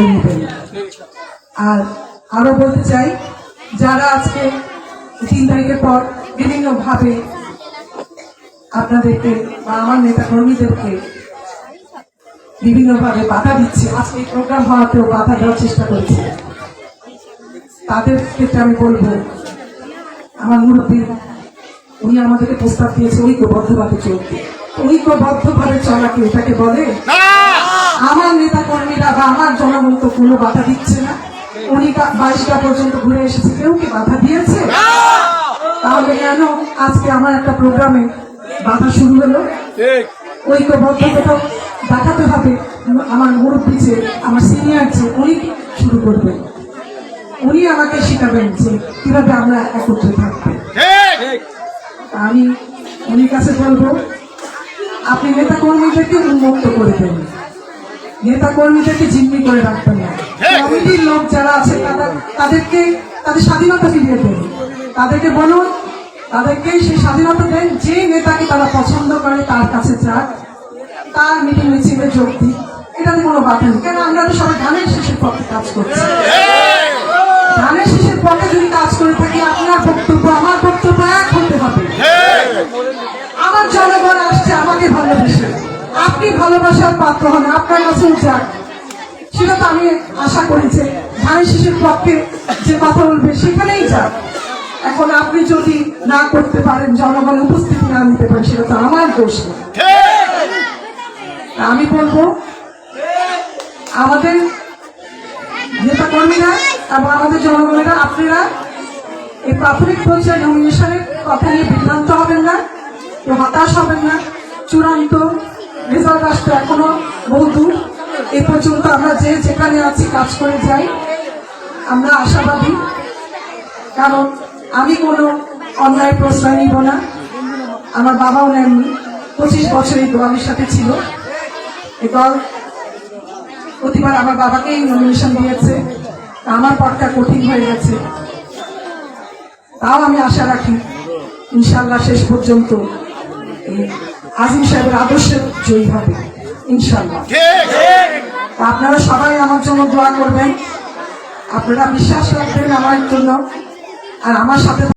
করে নেবেন। আর আরও বলতে চাই যারা আজকে তিন তারিখের পর বিভিন্নভাবে আপনাদেরকে বা আমার নেতা কর্মীদেরকে বিভিন্নভাবে বাধা দিচ্ছে আজকে এই প্রোগ্রাম হওয়াতেও বাধা দেওয়ার চেষ্টা করছে। তাদের ক্ষেত্রে আমি বলব আমার মুরব্বী উনি আমাদেরকে প্রস্তাব দিয়েছে ঐক্যবদ্ধভাবে চলতে। ঐক্যবদ্ধভাবে চলাকে এটাকে বলে আমার নেতা কর্মীরা কোনো বাধা দিচ্ছে না। উনি বাইশটা পর্যন্ত ঘুরে এসেছে। কেউ কি বাধা দিয়েছে? তাহলে কেন আজকে আমার একটা প্রোগ্রামে বাধা শুরু হলো? ঐক্যবদ্ধতা দেখাতে হবে। আমার মুরব্বী যে আমার সিনিয়র যে উনি শুরু করবেন। উনি আমাকে শেখাবেন যে কীভাবে আমরা একত্রে থাকব। আমি উনির কাছে বলব আপনি নেতা কর্মীদেরকে উন্মুক্ত করে দেন। নেতা কর্মীদেরকে জিম্মি করে রাখবেন না। কমিটির লোক যারা আছে তাদেরকে তাদের স্বাধীনতা ফিরিয়ে দেন। তাদেরকে বলুন তাদেরকে সেই স্বাধীনতা দেন যে নেতাকে তারা পছন্দ করে তার কাছে যাক। তার মিটিং মিছিলে যোগ দিক। এটাতে কোনো বাধা নেই। কেন? আমরা তো সবাই ধানের শেষের পক্ষে কাজ করছি। আপনি ভালোবাসার পাত্র হন, আপনার কাছে যাক সেটা তো আমি আশা করি যে ধানের শিশুর পক্ষে যে কথা বলবে, সেখানেই যান। এখন আপনি যদি না করতে পারেন, জনগণ উপস্থিতি না নিতে পারেন সেটা তো আমার দোষ আমি বলব, আমাদের নেতা কর্মীরা এবং আমাদের জনগণেরা, আপনারা এই প্রাথমিক পর্যায়ে নমিনেশনের কথা নিয়ে বিভ্রান্ত হবেন না, কেউ হতাশ হবেন না, চূড়ান্ত রেজাল্ট আসতে এখনও বহু দূর। এ পর্যন্ত আমরা যে যেখানে আছি কাজ করে যাই। আমরা আশাবাদী। কারণ আমি কোনো অন্যায় প্রশ্রয় নিব না। আমার বাবাও নেননি। পঁচিশ বছর এই দলের সাথে ছিল। এই দল প্রতিবার আমার বাবাকেই নমিনেশন দিয়েছে। আমার পথটা কঠিন হয়ে গেছে। তাও আমি আশা রাখি, ইনশাল্লাহ শেষ পর্যন্ত আজিম সাহেবের আদর্শে জয়ী হবে ইনশাল্লাহ আপনারা সবাই আমার জন্য দোয়া করবেন। আপনারা বিশ্বাস রাখবেন আমার জন্য। আর আমার সাথে